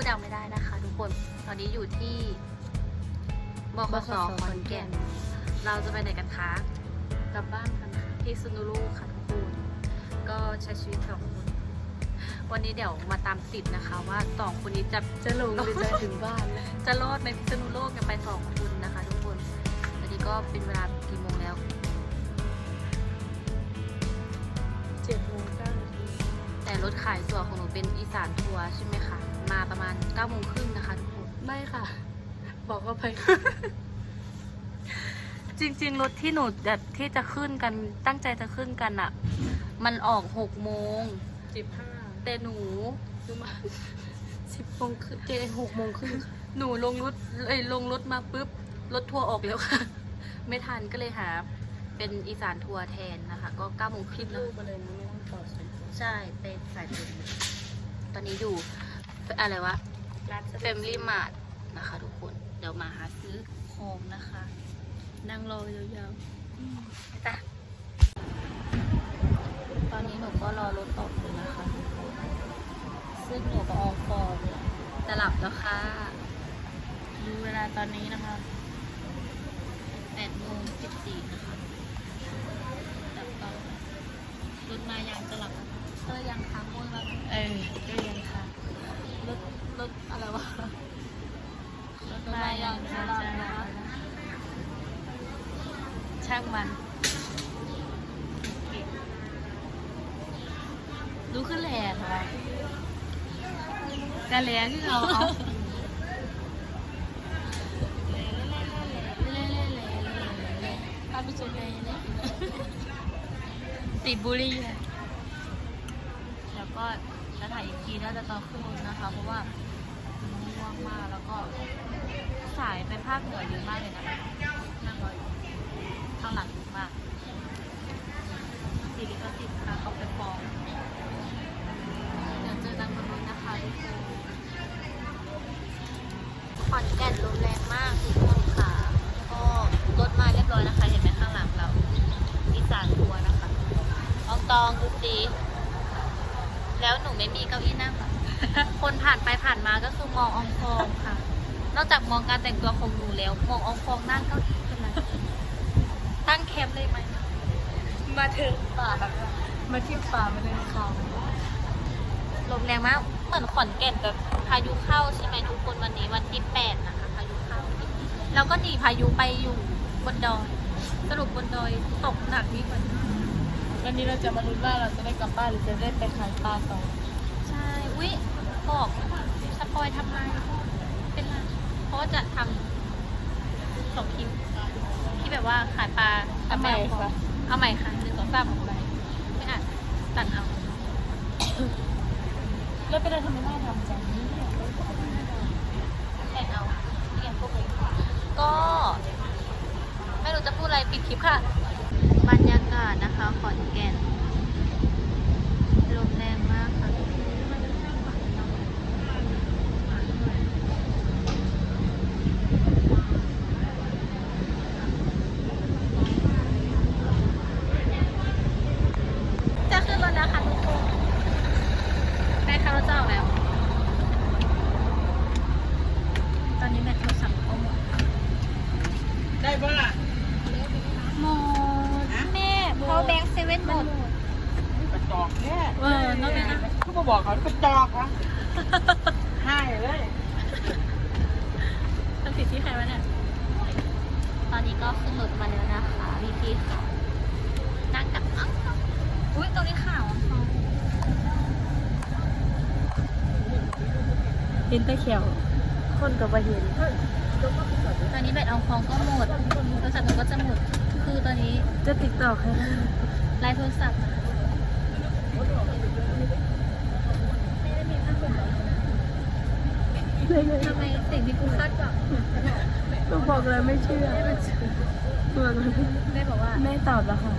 พูดดังไม่ได้นะคะ ทุกคน ตอนนี้อยู่ที่บขสขอนแก่น เราจะไปไหนกันคะกลับบ้านกันค่ะที่ซุนูลูค่ะทุกคน ก็ใช้ชีวิตสองคนวันนี้เดี๋ยวมาตามติดนะคะว่าสองคนนี้จะจะลงหรือจะถึงบ้านนะจะรอดในพิษณุโลกกันไปสองคนนะคะ ทุกคนตอนนี้ก็เป็นเวลากี่โมงแล้วเจ็ดโมงเก้านาทีแต่รถขายตั๋วของหนูเป็นอีสานทัวร์ใช่ไหมคะ มาประมาณ9ก้าโมงครึ่งนะคะทุกคน ไม่ค่ะ บอกว่าไป จริงๆ รถที่หนูแบบที่จะขึ้นกันตั้งใจจะขึ้นกันอะมันออก6กโมงสิบห้าแต่หนูประมาณสิบโมงครึ่งเจ็ดหกโมงครึ่งค่ะหนูลงรถเอ้ยลงรถมาปุ๊บ รถทัวร์ออกแล้วค่ะ ไม่ทันก็เลยหา เป็นอีสานทัวร์แทนนะคะ ก็9ก้าโมงคคิรึ่ดงลูแล้วกมาเลยนะไม่ต้องต่อสาย ใช่เป็นสายเป็นตอนนี้อยู่ อะไรวะรัดเฟมลี่มาร์ทนะคะทุกคน เดี๋ยวมาหาซื้อของนะคะ นั่งรอยาวจ้ะตอนนี้หนูก็รอรถออกอยู่นะคะทุกคนซึ่งหนูก็ออกฟอร์มจะหลับแล้วค่ะๆดูเวลาตอนนี้นะคะ8โมง14นะคะแต่ก็รถมายังจะหลับก็ยังค้างง่วงแล้วเออก็ยังค่ะ รถรถอะไรวะรถมายังจะหลับนะช่างมันรู้ขึ้นแหล่ค่ะกะเหลียที่เราเอาถ้าไปชมเลยนี่ยติดบุหรีเลยแล้วก็จะถ่ายอีก ทีน่าจะตอนขึ้นนะคะ เพราะว่าง่วงมากแล้วก็สายไปภาคเหนือเยอะมากเลยนะคะนั่งรออยู่ข้างหลังเยอะมากสิริกสิทธิ์ค่ะเขาไปฟ้องเดี๋ยวเจอกันบนรถนะคะทุกคนขอนแก่นลมแรงมากทุกคนค่ะก็รถมาเรียบร้อยนะคะ เห็นไหมข้างหลังเราอีสานทัวร์นะคะอองตองดูสิ แล้วหนูไม่มีเก้าอี้นั่งค่ะคนผ่านไปผ่านมาก็คือมองอองฟองค่ะ นอกจากมองการแต่งตัวของหนูแล้ว มองอองฟองนั่งเก้าอี้เป็นไรตั้งแคมป์เลยไหมมาถึงป่ามาที่ป่ามาเดินเขาลมแรงมากเหมือนขอนแก่นแบบพายุเข้าใช่ไหมทุกคนวันนี้วันที่แปดนะคะพายุเข้าแล้วก็หนีพายุไปอยู่บนดอยสรุปบนดอยตกหนักนี่กว่า วันนี้เราจะมาลุ้นว่าเราจะได้กลับบ้านหรือจะได้ไปขายปลาต่อ ใช่ อุ๊ย บอกสปอยทำไมเป็นไรเพราะว่าจะทำสองคลิปที่แบบว่าขายปลาเอาใหม่ค่ะ เอาใหม่ค่ะหนึ่งสองสามไปไม่อ่านตัดเอา แล้วเป็นอะไรทำไมน่าทำจังนี่แต่เอาเรียนพวกเลยก็ ไม่รู้จะพูดอะไรปิดคลิปค่ะ บรรยากาศนะคะ ขอนแก่นลมแรงมากค่ะจะขึ้นรถแล้วค่ะทุกคนแม่คะรถจะออกแล้ว ตอนนี้แบตโทรศัพท์ก็หมด ได้ปะล่ะ หมดแม่พอแบงค์เซเว่นหมด กระจอกแน่ เออน้องแม่นะ เขามา บอกเขากระจอกวะให้เลยมันผิดที่ใครวะเนี่ย ตอนนี้ก็ขึ้นรถมาแล้วนะคะพี่พี่ๆค่ะนั่งกับอ้าวอุ้ยตรงนี้ข่าวอะเห็นตะเขียว คนกับว่าเห็น ตอนนี้แบตอองฟองก็หมด โทรศัพท์หนูก็จะหมด คือตอนนี้จะติดต่อใครได้ไลน์โทรศัพท์ ทำไมสิ่งที่กูคาดหวังลูกบอกเลยไม่เชื่อบอกเลยแม่บอกว่า แม่ตอบแล้วค่ะ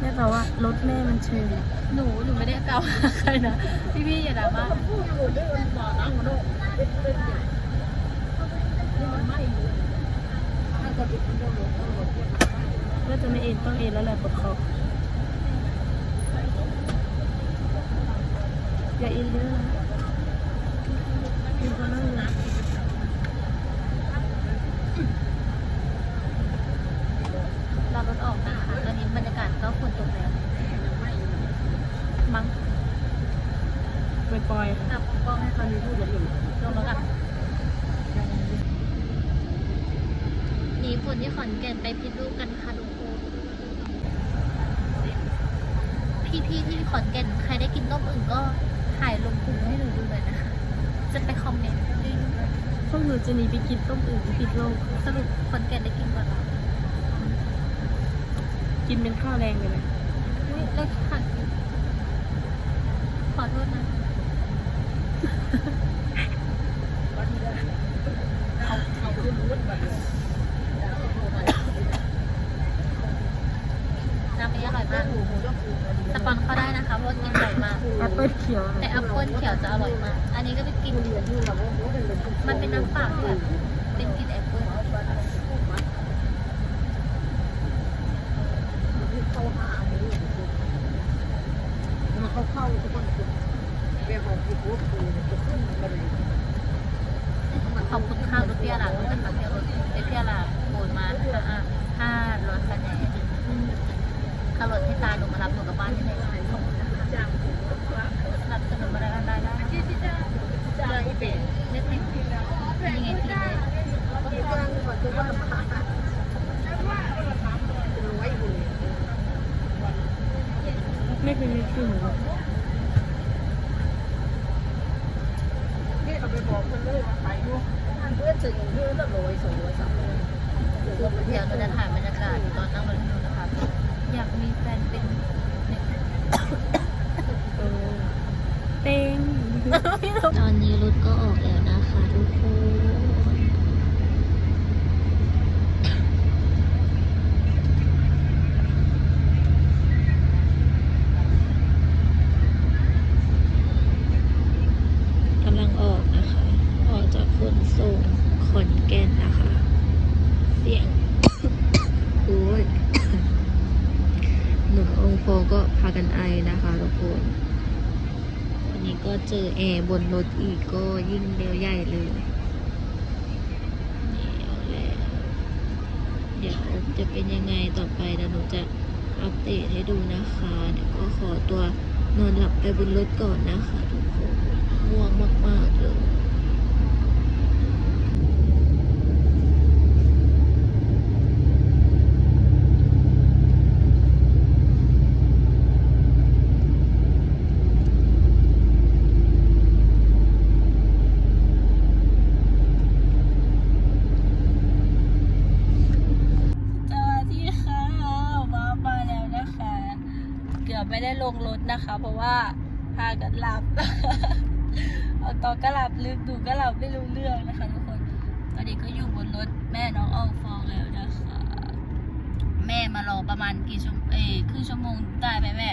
แม่ตอบว่ารถแม่มันเชื่อหนูหนูไม่ได้เกล่าวหาใครนะ พี่พี่ๆอย่าดราม่าก็จะไม่เอ็นต้องเอ็นแล้วแหละปวดคออย่าเอ็นเยอะนะ มีคนนั่งนะ เรารถออกนะคะตอนนี้บรรยากาศก็ฝนตกแล้ว มั้ง ไปปล่อยกับกล้องให้เขาดูพูดอยู่ลงแล้วกันหนีฝนที่ขอนแก่นไปพิษลูกกันค่ะทุกคนพี่ๆที่ขอนแก่นใครได้กินต้มอึ่งก็ถ่ายลงกลุ่มให้หนูดูเลยนะคะ จะไปคอมเมนต์ให้ดูพวกหนูจะหนีไปกินต้มอื่นที่พิษโลกสรุปขอนแก่นได้กินก่อนเหรอกินเป็นข้าวแรงเลยไหมอุ๊ยแล้วค่ะขอโทษนะ น้ำนี้อร่อยมากสปอนเข้าได้นะคะเพราะว่ากินบ่อยมาก แอปเปิ้ลเขียว แต่แอปเปิ้ลเขียวจะอร่อยมาก อันนี้ก็ไปกิน มันเป็นน้ำเปล่าที่แบบเป็นกลิ่นแอปเปิ้ล มันเข้าเข้าทุกคนเรียกของที่พูดคือจะขึ้นมาเลย ขอบคุณข้าวรถเปียหลาด้วยนะคะเปียรถเปียหลาโอนมาห้าห้าร้อยคะแนนข้าวรถให้ตาหนูมารับหนูกลับบ้านที่ไหนขอบคุณนะคะสนับสนุนมาได้กันได้ได้เลยอีเป๋เล็กๆยังไงพี่เลย ที่กำลังก่อนจะว่ามาเป็นร้อยอยู่ ไม่เป็นมิตรหนู นี่เราไปบอกคนเลยว่าไปอยู่ เพื่อนจะอยู่เพื่อนละร้อยสองร้อยสามร้อยเดียวเราจะถ่ายบรรยากาศตอนนั่งรถให้ดูนะคะอยากมีแฟนเป็นเต็งตอนนี้รถก็ออกแล้วนะคะทุกคนกำลังออกนะคะ ออกจากขนส่งขอนแก่นนะคะ เสียง โอ้ย หนุ่มองโฟก็พากันไอนะคะทุกคน วันนี้ก็เจ อแอร์บนรถอีกก็ยิ่งเลี้ยวใหญ่เลยเอาแล้วเดี๋ยวจะเป็นยังไงต่อไปเดี๋ยวหนูจะอัปเดตให้ดูนะคะ เดี๋ยวก็ขอตัวนอนหลับไปบนรถก่อนนะคะ ทุกคนง่วงมากๆเลย สวัสดีค่ะมามาแล้วนะคะ เกือบไม่ได้ลงรถนะคะ เพราะว่าพากันหลับเอาตอก็หลับลึกดูก็หลับไม่รู้เรื่องนะคะทุกคนตอนนี้ก็อยู่บนรถแม่น้องอองฟองแล้วนะคะแม่มารอประมาณกี่ชั่วโมงเอ้ครึ่งชั่วโมงได้ไหมแม่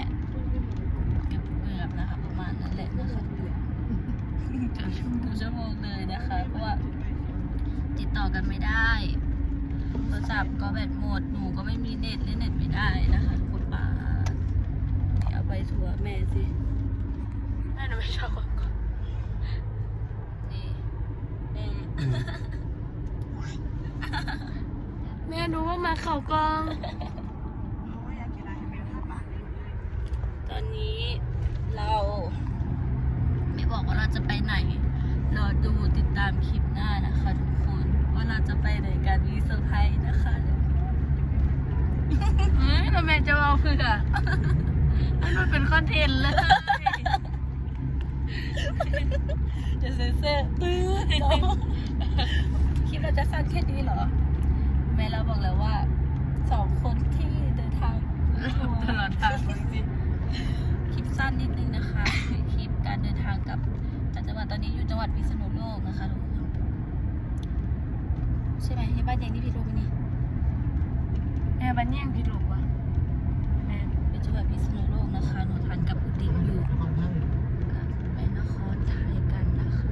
เกือบเกือบนะคะ ประมาณนั้นแหละนะคะเกือบครึ่งชั่วโมงเลยนะคะเพราะว่าติดต่อกันไม่ได้โทรศัพท์ก็แบตหมดหนูก็ไม่มีเน็ตเล่นเน็ตไม่ได้นะคะทุกคนป่าเอา ไปทัวร์แม่สิแม่หนูไม่ชอบก่อนนี่แม่แม่รู้ว่ามาเขากอง ตอนนี้เรา ไม่บอกว่าเราจะไปไหน รอดูติดตามคลิปหน้านะคะทุกคน ว่าเราจะไปไหนกันมีเซอร์ไพรส์นะคะ เฮ้ยทำไมจะเอาเพื่อให้ มันเป็นคอนเทนต์เลยจะเซ็นเซอร์ตื้อคลิปเราจะสั้นแค่นี้เหรอ แม่เราบอกแล้วว่าสองคนที่เดินทางตลอดทางจริงคลิปสั้นนิดนึงนะคะคือคลิปการเดินทางกับจากจังหวัดตอนนี้อยู่จังหวัดพิษณุโลกนะคะทุกคนใช่ไหมที่บ้านยังที่พิษณุโลกไหมนี่แม่บ้านยังพิษณุโลกวะแม่เป็น จังหวัดพิษณุโลกนะคะ หนูทานกับอุติงอยู่กับไปนครไทยกันนะคะ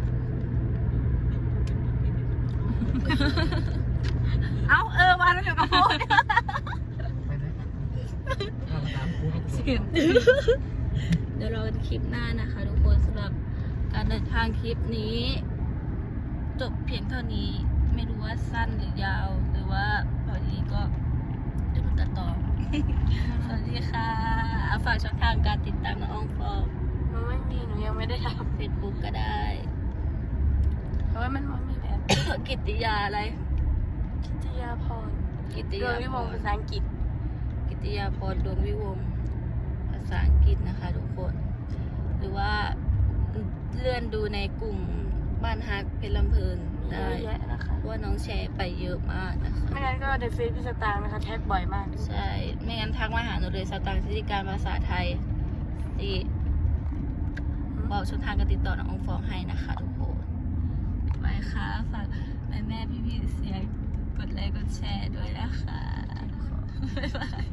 เอาเออมาแล้วเดี๋ยวกับพูดเสียงเดี๋ยวรอกันคลิปหน้านะคะ ทุกคนสำหรับการเดินทางคลิปนี้ จบเพียงเท่านี้ไม่รู้ว่าสั้นหรือยาว หรือว่าพอดีก็เดี๋ยวหนูตัดต่อ สวัสดีค่ะอะฝากช่องทางการติดตามน้องอองฟองหนูไม่มีหนูยังไม่ได้ทเฟซบุ๊กก็ได้ำเพราะว่ามันไม่มีแบบ กิตติยาอะไร กิตยาพรกิตติเรื่องยาวิพวงรภาษาอังกฤษกิตติยาพรดวงวิวงศ์ภาษาอังกฤษนะคะทุกคน หรือว่าเลื่อนดูในกลุ่มบ้านฮักเพชรลำเพลิน เยได้อะแยะนะคะเพราะว่าน้องแชร์ไปเยอะมากนะคะ ไม่งั้นก็ในเฟซพี่สตางค์นะคะแท็กบ่อยมาก ใช่ ไม่งั้นทักมาหาหนูเลยสตางค์ธิติการภาษาไทยที่บอกช่องทางการติดต่อน้องอองฟองให้นะคะทุกคนไว้ค่ะฝากแม่แม่พี่พี่ๆเสียงกดไลค์กดแชร์ด้วยนะคะบ๊ายบาย